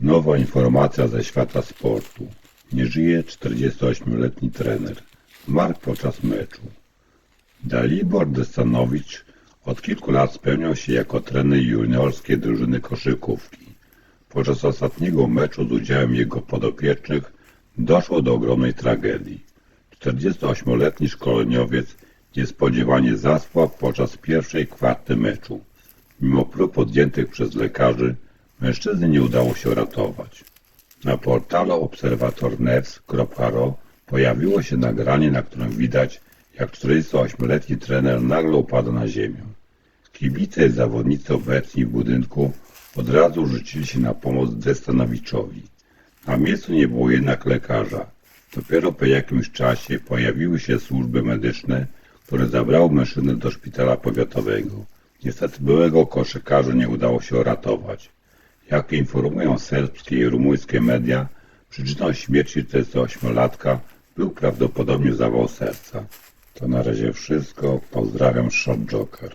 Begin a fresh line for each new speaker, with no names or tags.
Nowa informacja ze świata sportu. Nie żyje 48-letni trener. Zmarł podczas meczu. Dalibor Destanowicz od kilku lat spełniał się jako trener juniorskiej drużyny koszykówki. Podczas ostatniego meczu z udziałem jego podopiecznych doszło do ogromnej tragedii. 48-letni szkoleniowiec niespodziewanie zasłał podczas pierwszej kwarty meczu. Mimo prób podjętych przez lekarzy, mężczyzny nie udało się ratować. Na portalu obserwatornews.ro pojawiło się nagranie, na którym widać, jak 48-letni trener nagle upada na ziemię. Kibice i zawodnicy obecni w budynku od razu rzucili się na pomoc Destanowiczowi. Na miejscu nie było jednak lekarza. Dopiero po jakimś czasie pojawiły się służby medyczne, które zabrały mężczyznę do szpitala powiatowego. Niestety byłego koszykarza nie udało się uratować. Jak informują serbskie i rumuńskie media, przyczyną śmierci 48-latka był prawdopodobnie zawał serca. To na razie wszystko. Pozdrawiam, Shot Joker.